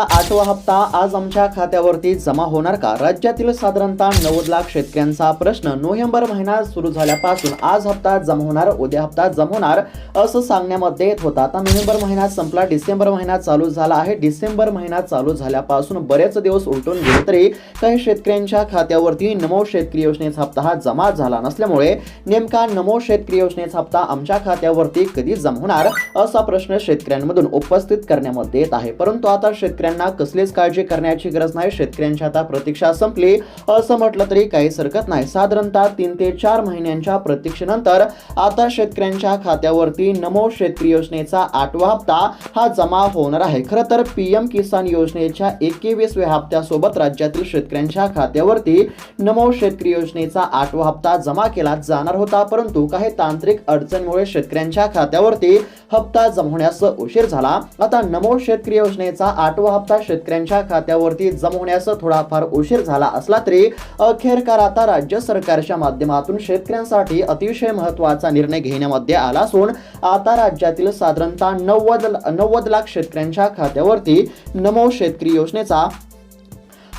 आठवा हप्ता आज आमच्या खात्यावरती जमा होणार का? राज्यातील साधारणतः नव्वद लाख शेतकऱ्यांचा प्रश्न नोव्हेंबर महिना सुरू झाल्यापासून आज हप्ता जमा होणार उद्या हप्ता जमा होणार असं सांगण्यामध्ये येत होता. आता नोव्हेंबर महिना संपला डिसेंबर महिना चालू झाला आहे. डिसेंबर महिना चालू झाल्यापासून बरेच दिवस उलटून गेले तरी काही शेतकऱ्यांच्या खात्यावरती नमो शेतकरी योजनेचा हप्ता हा जमा झाला नसल्यामुळे नेमका नमो शेतकरी योजनेचा हप्ता आमच्या खात्यावरती कधी जमा होणार असा प्रश्न शेतकऱ्यांमधून उपस्थित करण्यामध्ये येत आहे. परंतु आता शेतकऱ्यांना कसलीच काळजी करण्याची गरज नाही. शेतकऱ्यांची आता प्रतीक्षा संपली. असं म्हटलं तरी काहीच हरकत नाही. साधारणतः तीन ते चार महिन्यांच्या प्रतीक्षेनंतर आता शेतकऱ्यांच्या खात्यावरती नमो शेतकरी योजनेचा आठवा हप्ता हा जमा होणार आहे. खरं तर पीएम किसान योजनेच्या एकेवीसव्या हप्त्यासोबत राज्यातील शेतकऱ्यांच्या खात्यावरती नमो शेतकरी योजनेचा आठवा हप्ता जमा केला जाणार होता. परंतु काही तांत्रिक अडचणीमुळे शेतकऱ्यांच्या खात्यावरती हप्ता जमवण्यास उशीर झाला. आता नमो शेतकरी योजनेचा आठवा हप्ता शेतकऱ्यांच्या खात्यावरती जमवण्यास थोडाफार उशीर झाला असला तरी अखेरकार आता राज्य सरकारच्या माध्यमातून शेतकऱ्यांसाठी अतिशय महत्त्वाचा निर्णय घेण्यामध्ये आला असून आता राज्यातील साधारणतः नव्वद नव्वद लाख शेतकऱ्यांच्या खात्यावरती नमो शेतकरी योजनेचा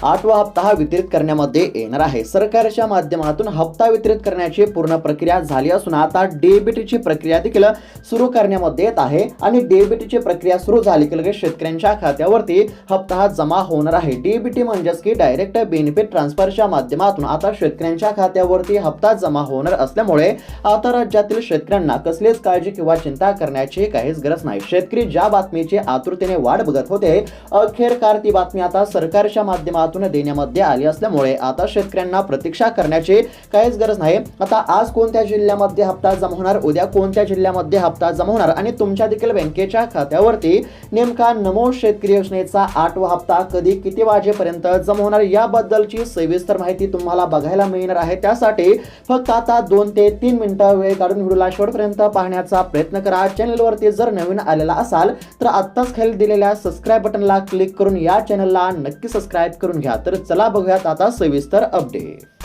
आठवा हप्ता हा वितरित करण्यामध्ये येणार आहे. सरकारच्या माध्यमातून हप्ता वितरित करण्याची पूर्ण प्रक्रिया झाली असून आता डेबिटची प्रक्रिया देखील सुरू करण्यामध्ये येत आहे आणि डेबिटची प्रक्रिया सुरू झाली की लगेच शेतकऱ्यांच्या खात्यावरती हप्ता हा जमा होणार आहे. डीबीटी म्हणजेच की डायरेक्ट बेनिफिट ट्रान्सफरच्या माध्यमातून आता शेतकऱ्यांच्या खात्यावरती हप्ता जमा होणार असल्यामुळे आता राज्यातील शेतकऱ्यांना कसलीच काळजी किंवा चिंता करण्याची काहीच गरज नाही. शेतकरी ज्या बातमीची आतुरतेने वाट बघत होते अखेरकार ती बातमी आता सरकारच्या माध्यमातून देण्यामध्ये आली असल्यामुळे आता शेतकऱ्यांना प्रतीक्षा करण्याची काहीच गरज नाही. आता आज कोणत्या जिल्ह्यामध्ये हप्ता जमा होणार? उद्या कोणत्या जिल्ह्यामध्ये हप्ता जमा होणार? आणि तुमच्या देखील बँकेच्या खात्यावरती नेमका नमो शेतकरी योजनेचा आठवा हप्ता कधी किती वाजेपर्यंत जमा होणार याबद्दलची सविस्तर माहिती तुम्हाला बघायला मिळणार आहे. त्यासाठी फक्त आता दोन ते तीन मिनिटं वेळ काढून व्हिडिओला शेवटपर्यंत पाहण्याचा प्रयत्न करा. चॅनलवरती जर नवीन आलेला असाल तर आत्ताच खाली दिलेल्या सबस्क्राईब बटनला क्लिक करून या चॅनलला नक्की सबस्क्राईब करून घ्या. तर चला बघूयात आता सविस्तर अपडेट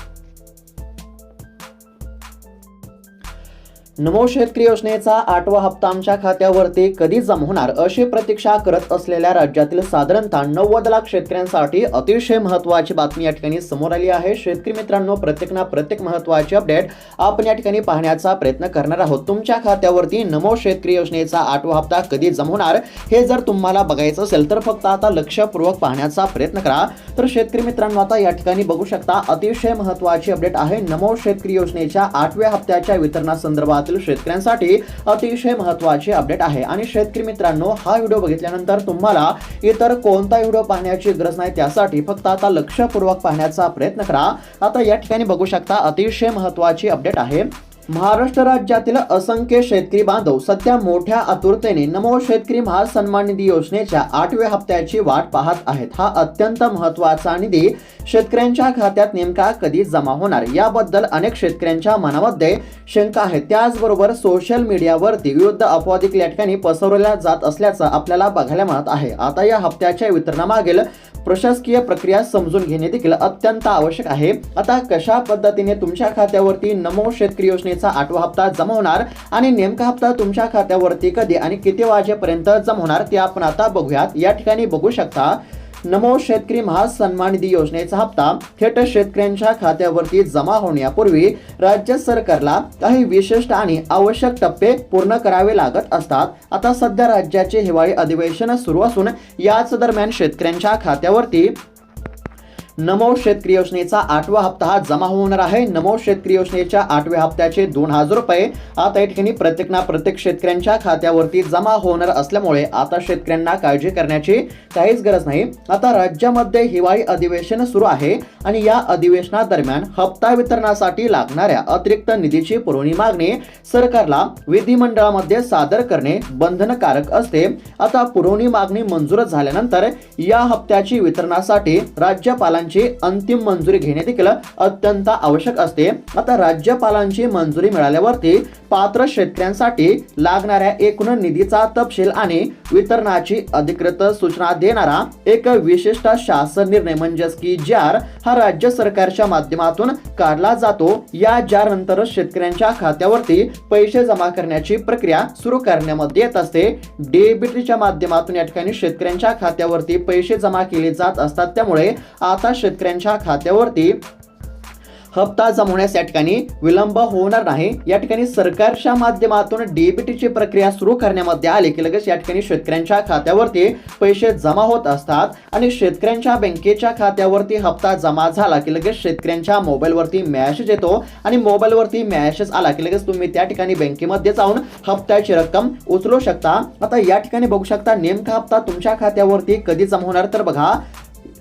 नमो शेतकरी योजनेचा आठवा हप्ता आमच्या खात्यावरती कधी जमवणार होणार अशी प्रतीक्षा करत असलेल्या राज्यातील साधारणतः नव्वद लाख शेतकऱ्यांसाठी अतिशय महत्वाची बातमी या ठिकाणी समोर आली आहे. शेतकरी मित्रांनो प्रत्येक ना प्रत्येक महत्वाची अपडेट आपण या ठिकाणी पाहण्याचा प्रयत्न करणार आहोत. तुमच्या खात्यावरती नमो शेतकरी योजनेचा आठवा हप्ता कधी जमवणार होणार हे जर तुम्हाला बघायचं असेल तर फक्त आता लक्षपूर्वक पाहण्याचा प्रयत्न करा. तर शेतकरी मित्रांनो आता या ठिकाणी बघू शकता अतिशय महत्वाची अपडेट आहे. नमो शेतकरी योजनेच्या आठव्या हप्त्याच्या कोकणातील शेतकऱ्यांसाठी अतिशय महत्वाची अपडेट आहे. आणि शेतकरी मित्रांनो हा व्हिडिओ बघितल्यानंतर तुम्हाला इतर कोणता व्हिडिओ पाहण्याची गरज नाही त्यासाठी फक्त आता लक्षपूर्वक पाहण्याचा प्रयत्न करा. आता या ठिकाणी बघू शकता अतिशय महत्वाची अपडेट आहे. महाराष्ट्र राज्यातील असंख्य शेतकरी बांधव सध्या मोठ्या आतुरतेने नमो शेतकरी महासन्मान निधी योजनेच्या आठव्या हप्त्याची वाट पाहत आहेत. हा अत्यंत महत्त्वाचा निधी शेतकऱ्यांच्या खात्यात नेमका कधी जमा होणार? याबद्दल अनेक शेतकऱ्यांच्या मनामध्ये शंका आहे त्याचबरोबर सोशल मीडियावरती विरुद्ध अफवा देखील या ठिकाणी पसरवल्या जात असल्याचं आपल्याला बघायला मिळत आहे. आता या हप्त्याच्या वितरणामागील प्रशासकीय प्रक्रिया समजून घेणे देखील अत्यंत आवश्यक आहे. आता कशा पद्धतीने तुमच्या खात्यावरती नमो शेतकरी योजनेचा आठवा हप्ता जमा होणार आणि नेमका हप्ता तुमच्या खात्यावरती कधी आणि किती वाजेपर्यंत जमा होणार ते आपण आता बघूयात. या ठिकाणी बघू शकता नमो शेतकरी महासन्मान निधी योजनेचा हप्ता थेट शेतकऱ्यांच्या खात्यावरती जमा होण्यापूर्वी राज्य सरकारला काही विशिष्ट आणि आवश्यक टप्पे पूर्ण करावे लागत असतात. आता सध्या राज्याचे हिवाळी अधिवेशन सुरू असून याच दरम्यान शेतकऱ्यांच्या खात्यावरती नमो शेतकरी योजनेचा आठवा हप्ता हा जमा होणार आहे. नमो शेतकरी योजनेच्या आठव्या हप्त्याचे दोन हजार रुपये आता या ठिकाणी प्रत्येक ना प्रत्येक शेतकऱ्यांच्या खात्यावरती जमा होणार असल्यामुळे आता शेतकऱ्यांना काळजी करण्याची काहीच गरज नाही. आता राज्यामध्ये हिवाळी अधिवेशन सुरू आहे आणि या अधिवेशनादरम्यान हप्ता वितरणासाठी लागणाऱ्या अतिरिक्त निधीची पुरवणी मागणी सरकारला विधिमंडळामध्ये सादर करणे बंधनकारक असते. आता पुरवणी मागणी मंजूर झाल्यानंतर या हप्त्याची वितरणासाठी राज्यपालांच्या हप्त्यांची अंतिम मंजुरी घेणे देखील अत्यंत आवश्यक असते. आता राज्यपालांची मंजुरी मिळाल्यावरती पात्र शेतकऱ्यांसाठी लागणाऱ्या एकूण निधीचा तपशील आणि वितरणाची अधिकृत सूचना देणारा एक विशिष्ट शासन निर्णय म्हणजेच की जार हा राज्य सरकारच्या माध्यमातून काढला जातो. या जार नंतर शेतकऱ्यांच्या खात्यावरती पैसे जमा करण्याची प्रक्रिया सुरू करण्यामध्ये येत असते. डेबिटच्या माध्यमातून या ठिकाणी शेतकऱ्यांच्या खात्यावरती पैसे जमा केले जात असतात. त्यामुळे आता शेतकऱ्यांच्या खात्यावरती हप्ता जमवण्यास या ठिकाणी विलंब होणार नाही. या ठिकाणी सरकारच्या माध्यमातून डीबीटीची प्रक्रिया सुरू करण्यामध्ये आली की लगेच या ठिकाणी शेतकऱ्यांच्या खात्यावरती पैसे जमा होत असतात आणि शेतकऱ्यांच्या बँकेच्या खात्यावरती हप्ता जमा झाला की लगेच शेतकऱ्यांच्या मोबाईलवरती मॅसेज येतो आणि मोबाईलवरती मॅसेज आला की लगेच तुम्ही त्या ठिकाणी बँकेमध्ये जाऊन हप्त्याची रक्कम उचलू शकता. आता या ठिकाणी बघू शकता नेमका हप्ता तुमच्या खात्यावरती कधी जमा होणार तर बघा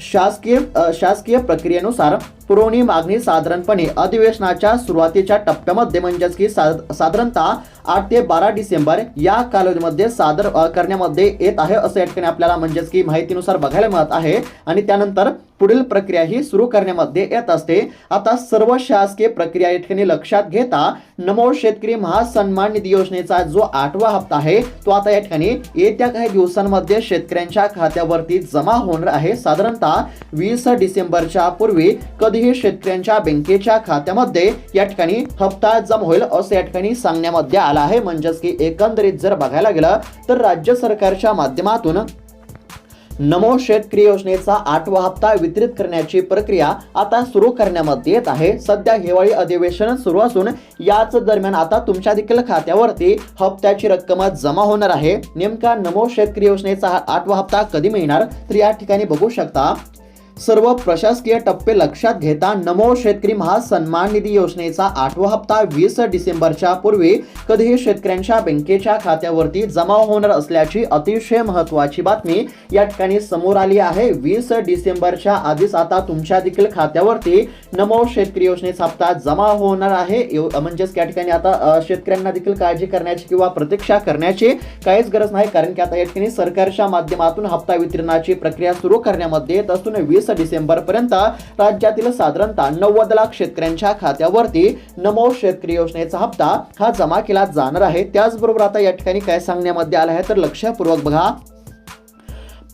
शासकीय शासकीय प्रक्रियेनुसार पुरवणी मागणी साधारणपणे अधिवेशनाच्या सुरुवातीच्या टप्प्यामध्ये म्हणजेच की साधारणतः आठ ते बारा डिसेंबर या कालावधीमध्ये सादर करण्यामध्ये येत आहे असं या ठिकाणी आपल्याला म्हणजेच की माहितीनुसार बघायला मिळत आहे. आणि त्यानंतर पुढील प्रक्रिया ही सुरू करण्यामध्ये येत असते. आता सर्व शासकीय प्रक्रिया या ठिकाणी लक्षात घेता नमो शेतकरी महासन्मान निधी योजनेचा जो आठवा हप्ता आहे तो आता या ठिकाणी येत्या काही दिवसांमध्ये शेतकऱ्यांच्या खात्यावरती जमा होणार आहे. साधारणतः वीस डिसेंबरच्या पूर्वी कधीही शेतकऱ्यांच्या बँकेच्या खात्यामध्ये या ठिकाणी हप्ता जमा होईल असं या ठिकाणी सांगण्यामध्ये आलं आहे. म्हणजेच की एकंदरीत जर बघायला गेलं तर राज्य सरकारच्या माध्यमातून नमो शेतकरी योजनेचा आठवा हप्ता वितरित करण्याची प्रक्रिया आता सुरू करण्यामध्ये येत आहे. सध्या हिवाळी अधिवेशन सुरू असून याच दरम्यान आता तुमच्या देखील खात्यावरती हप्त्याची रक्कम जमा होणार आहे. नेमका नमो शेतकरी योजनेचा आठवा हप्ता कधी मिळणार? तर या ठिकाणी बघू शकता. सर्व प्रशासकीय टप्पे लक्षात घेता नमो शेतकरी महासन्मान निधी योजनेचा आठवा हप्ता वीस डिसेंबरच्या पूर्वी कधीही शेतकऱ्यांच्या बँकेच्या खात्यावरती जमा होणार असल्याची अतिशय महत्वाची बातमी या ठिकाणी समोर आली आहे. वीस डिसेंबरच्या आधीच आता तुमच्या देखील खात्यावरती नमो शेतकरी योजनेचा हप्ता जमा होणार आहे. म्हणजेच या ठिकाणी आता शेतकऱ्यांना देखील काळजी करण्याची किंवा प्रतीक्षा करण्याची काहीच गरज नाही कारण की आता या ठिकाणी सरकारच्या माध्यमातून हप्ता वितरणाची प्रक्रिया सुरू करण्यामध्ये येत वीस डिसेंबर पर्यंत राज्यातील साधारणतः नव्वद लाख शेतकऱ्यांच्या खात्यावरती नमो शेतकरी योजनेचा हप्ता हा जमा केला जाणार आहे. त्याचबरोबर आता या ठिकाणी काय सांगण्यामध्ये आलं आहे तर लक्षपूर्वक बघा.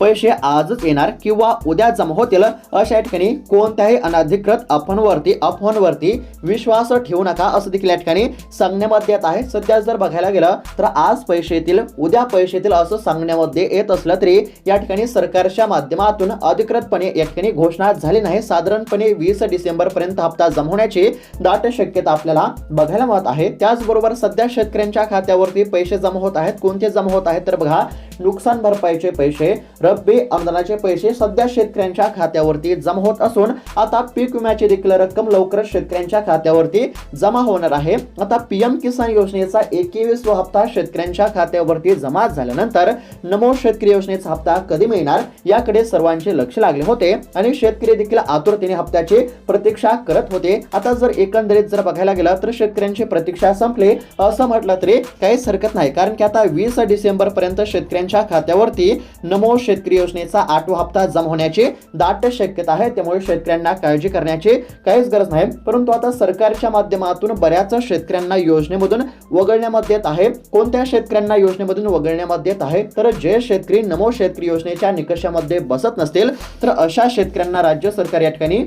पैसे आजच येणार किंवा उद्या जमा होतील अशा ठिकाणी कोणत्याही अनधिकृत अफवांवरती अफवांवरती विश्वास ठेवू नका असं देखील या ठिकाणी सांगण्यामध्ये येत आहे. सध्या जर बघायला गेलं तर आज पैसे येतील उद्या पैसे येतील असं सांगण्यामध्ये येत असलं तरी या ठिकाणी सरकारच्या माध्यमातून अधिकृतपणे या ठिकाणी घोषणा झाली नाही. साधारणपणे वीस डिसेंबर पर्यंत हप्ता जमा होण्याची दाट शक्यता आपल्याला बघायला मिळत आहे. त्याचबरोबर सध्या शेतकऱ्यांच्या खात्यावरती पैसे जमा होत आहेत कोणते जमा होत आहेत तर बघा नुकसान भरपाईचे पैसे रब्बी अनुदानाचे पैसे सध्या शेतकऱ्यांच्या खात्यावरती जमा होत असून आता पीक विम्याची देखील रक्कम लवकरच शेतकऱ्यांच्या खात्यावरती जमा होणार आहे. आता पीएम किसान योजनेचा एकवीस हप्ता शेतकऱ्यांच्या खात्यावरती जमा झाल्यानंतर नमो शेतकरी योजनेचा हप्ता कधी मिळणार याकडे सर्वांचे लक्ष लागले होते आणि शेतकरी देखील आतुरतेने हप्त्याची प्रतीक्षा करत होते. आता जर एकंदरीत जर बघायला गेलं तर शेतकऱ्यांची प्रतीक्षा संपली. असं म्हटलं तरी काहीच हरकत नाही कारण की आता वीस डिसेंबर पर्यंत शेतकऱ्यांची शेतकऱ्यांच्या खात्यावरती नमो शेतकरी योजनेचा आठवा हप्ता जमा होण्याची दाट शक्यता आहे. त्यामुळे शेतकऱ्यांना काळजी करण्याची काहीच गरज नाही. परंतु आता सरकारच्या माध्यमातून बऱ्याच शेतकऱ्यांना योजनेमधून वगळण्यामध्ये येत आहे. कोणत्या शेतकऱ्यांना योजनेमधून वगळण्यामध्ये येत आहे? तर जे शेतकरी नमो शेतकरी योजनेच्या निकषामध्ये बसत नसतील तर अशा शेतकऱ्यांना राज्य सरकार या ठिकाणी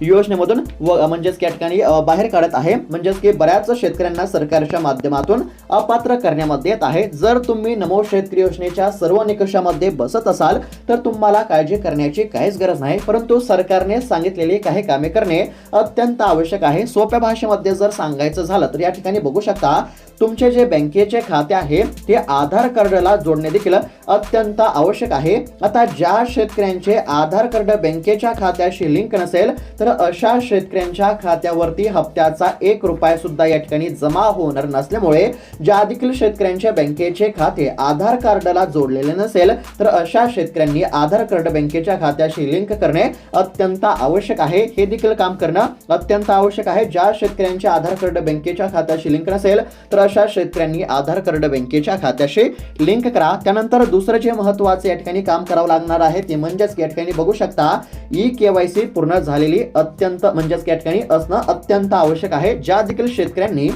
योजनेमधून व म्हणजेच या ठिकाणी बाहेर काढत आहे. म्हणजेच की बऱ्याच शेतकऱ्यांना सरकारच्या माध्यमातून अपात्र करण्यामध्ये येत आहे. जर तुम्ही नमो शेतकरी योजनेच्या सर्व निकषामध्ये बसत असाल तर तुम्हाला काळजी करण्याची काहीच गरज नाही. परंतु सरकारने सांगितलेली काही कामे करणे अत्यंत आवश्यक आहे. सोप्या भाषेमध्ये जर सांगायचं झालं तर या ठिकाणी बघू शकता तुमचे जे बँकेचे खाते आहे ते आधार कार्डला जोडणे देखील अत्यंत आवश्यक आहे. आता ज्या शेतकऱ्यांचे आधार कार्ड बँकेच्या खात्याशी लिंक नसेल तर अशा शेतकऱ्यांच्या खात्यावरती हप्त्याचा एक रुपया सुद्धा या ठिकाणी जमा होणार नसल्यामुळे ज्या देखील शेतकऱ्यांच्या बँकेचे खाते आधार कार्डला जोडलेले नसेल तर अशा शेतकऱ्यांनी आधार कार्ड बँकेच्या खात्याशी लिंक करणे अत्यंत आवश्यक आहे. हे देखील काम करणं अत्यंत आवश्यक आहे. ज्या शेतकऱ्यांचे आधार कार्ड बँकेच्या खात्याशी लिंक नसेल तर अशा शेतकऱ्यांनी आधार कार्ड बँकेच्या खात्याशी लिंक करा. त्यानंतर दुसरं जे महत्त्वाचे या ठिकाणी काम करावं लागणार आहे ते म्हणजेच या ठिकाणी बघू शकता ई केवायसी पूर्ण झालेली अत्यंत म्हणजेच या ठिकाणी असणं अत्यंत आवश्यक आहे. ज्या देखील शेतकऱ्यांनी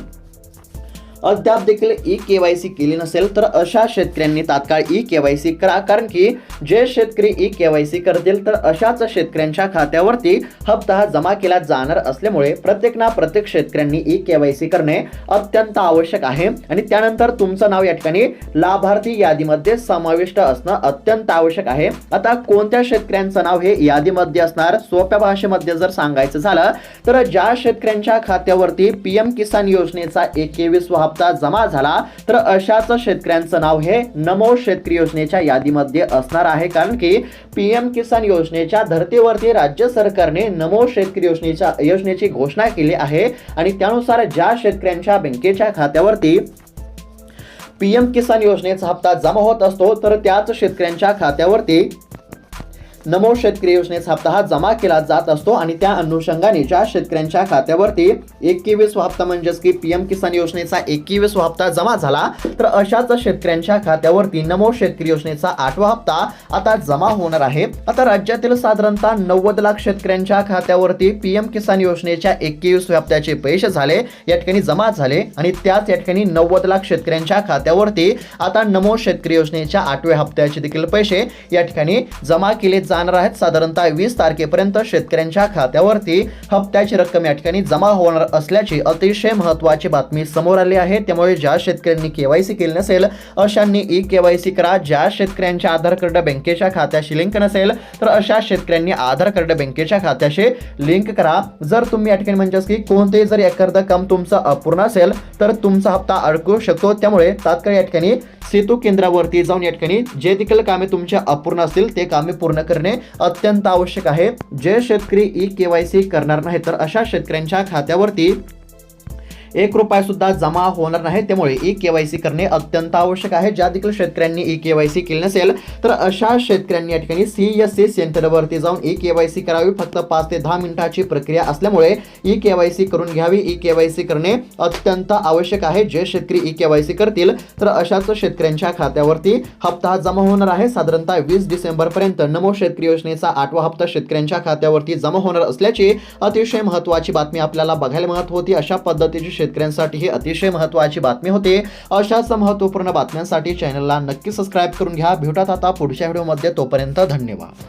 अद्याप देखील ई केवायसी केली नसेल तर अशा शेतकऱ्यांनी तात्काळ ई केवायसी करा. कारण की जे शेतकरी ई केवायसी करतील तर अशाच शेतकऱ्यांच्या खात्यावरती हप्ता जमा केला जाणार असल्यामुळे प्रत्येक ना प्रत्येक शेतकऱ्यांनी ई केवायसी करणे अत्यंत आवश्यक आहे. आणि त्यानंतर तुमचं नाव या ठिकाणी लाभार्थी यादीमध्ये समाविष्ट असणं अत्यंत आवश्यक आहे. आता कोणत्या शेतकऱ्यांचं नाव हे यादीमध्ये असणार? सोप्या भाषेमध्ये जर सांगायचं झालं तर ज्या शेतकऱ्यांच्या खात्यावरती पीएम किसान योजनेचा एकवीसवा हप्ता जमा झाला तर अशाच शेतकऱ्यांचं नाव हे नमो शेतकरी योजनेच्या यादीमध्ये असणार आहे. कारण की पीएम किसान योजनेच्या धर्तीवरती राज्य सरकारने नमो शेतकरी योजनेच्या योजनेची घोषणा केली आहे. आणि त्यानुसार ज्या शेतकऱ्यांच्या बँकेच्या खात्यावरती पीएम किसान योजनेचा हप्ता जमा होत असतो तर त्याच शेतकऱ्यांच्या खात्यावरती नमो शेतकरी योजनेचा हप्ता हा जमा केला जात असतो आणि त्या अनुषंगाने ज्या शेतकऱ्यांच्या खात्यावरती एकवीस हप्ता म्हणजेच की पीएम किसान योजनेचा एकवीस हप्ता जमा झाला तर अशाच शेतकऱ्यांच्या खात्यावरती नमो शेतकरी योजनेचा आठवा हप्ता आता जमा होणार आहे. आता राज्यातील साधारणतः नव्वद लाख शेतकऱ्यांच्या खात्यावरती पीएम किसान योजनेच्या एकवीस हप्त्याचे पैसे झाले या ठिकाणी जमा झाले आणि त्याच या ठिकाणी नव्वद लाख शेतकऱ्यांच्या खात्यावरती आता नमो शेतकरी योजनेच्या आठव्या हप्त्याचे देखील पैसे या ठिकाणी जमा केले जाणार आहेत. साधारणतः वीस तारखेपर्यंत शेतकऱ्यांच्या खात्यावरती हप्त्याची रक्कम या ठिकाणी जमा होणार असल्याची अतिशय महत्वाची बातमी समोर आली आहे. त्यामुळे ज्या शेतकऱ्यांनी केवायसी केली नसेल अशांनी ई केवायसी करा. ज्या शेतकऱ्यांच्या आधार कार्ड बँकेच्या खात्याशी लिंक नसेल तर अशा शेतकऱ्यांनी आधार कार्ड बँकेच्या खात्याशी लिंक करा. जर तुम्ही या ठिकाणी म्हणजेच की कोणतेही जर एखादं काम तुमचं अपूर्ण असेल तर तुमचा हप्ता अडकू शकतो. त्यामुळे तात्काळ या ठिकाणी सेतू केंद्रावरती जाऊन या ठिकाणी जे देखील कामे तुमचे अपूर्ण असतील ते कामे पूर्ण करणे अत्यंत आवश्यक आहे. जे शेतकरी ई केवायसी करणार नाही तर अशा शेतकऱ्यांच्या खात्यावरती एक रुपया सुद्धा जमा होणार नाही. त्यामुळे ई केवायसी करणे अत्यंत आवश्यक आहे. ज्या देखील शेतकऱ्यांनी ई केवायसी केली नसेल तर अशा शेतकऱ्यांनी या ठिकाणी सी एस सी सेंटरवरती जाऊन ई केवायसी करावी. फक्त पाच ते दहा मिनिटाची प्रक्रिया असल्यामुळे ई केवायसी करून घ्यावी. ई केवायसी करणे अत्यंत आवश्यक आहे. जे शेतकरी ई केवायसी करतील तर अशाच शेतकऱ्यांच्या खात्यावरती हप्ता जमा होणार आहे. साधारणतः वीस डिसेंबरपर्यंत नमो शेतकरी योजनेचा आठवा हप्ता शेतकऱ्यांच्या खात्यावरती जमा होणार असल्याची अतिशय महत्वाची बातमी आपल्याला बघायला मिळत होती. अशा पद्धतीची शेतकऱ्यांसाठी ही अतिशय महत्वाची बातमी होते. अशाच महत्त्वपूर्ण बातम्यांसाठी चॅनलला नक्की सबस्क्राईब करून घ्या. भेटत आता पुढच्या व्हिडिओमध्ये तोपर्यंत धन्यवाद.